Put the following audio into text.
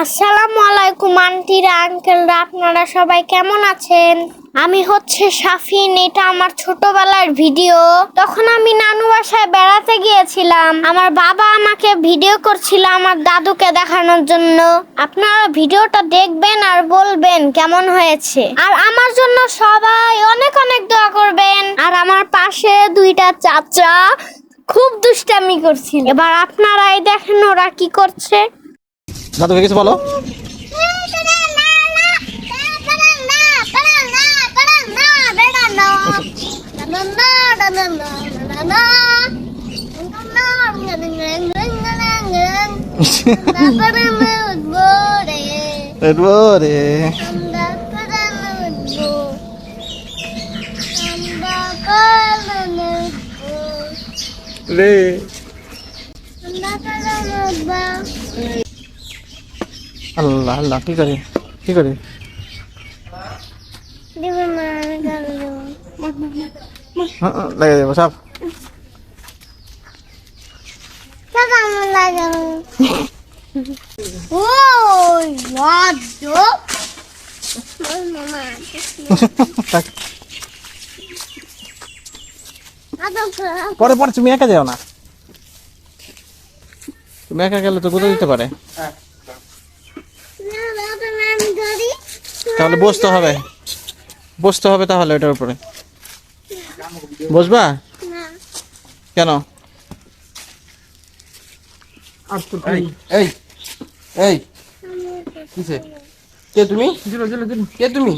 আসসালামু আলাইকুম, আন্টিরা, আঙ্কেলরা, আপনারা সবাই কেমন আছেন? আমি হচ্ছে শাফিন, এটা আমার ছোটবেলার ভিডিও। তখন আমি নানু বাসায় বেড়াতে গিয়েছিলাম। আমার বাবা আমাকে ভিডিও করছিল আমার দাদুকে দেখানোর জন্য। আপনারা ভিডিওটা দেখবেন আর বলবেন কেমন হয়েছে। আর আমার জন্য সবাই অনেক অনেক দোয়া করবেন। আর আমার পাশে দুইটা চাচা খুব দুষ্টামি করছিল। এবার আপনারাই দেখেন ওরা কি করছে। দাদুকে কিছু বলো। রে আল্লাহ আল্লাহ কি করে? কি করে? হ্যাঁ, হ্যাঁ. থাক। পরে পরে তুমি একা যাও না। তুমি একা গেলে তো কোথাও দিতে পারে। তাহলে বসতে হবে। বসতে হবে তাহলে ওটার উপরে। বসবা? কেন? এই এই কে তুমি? কে তুমি?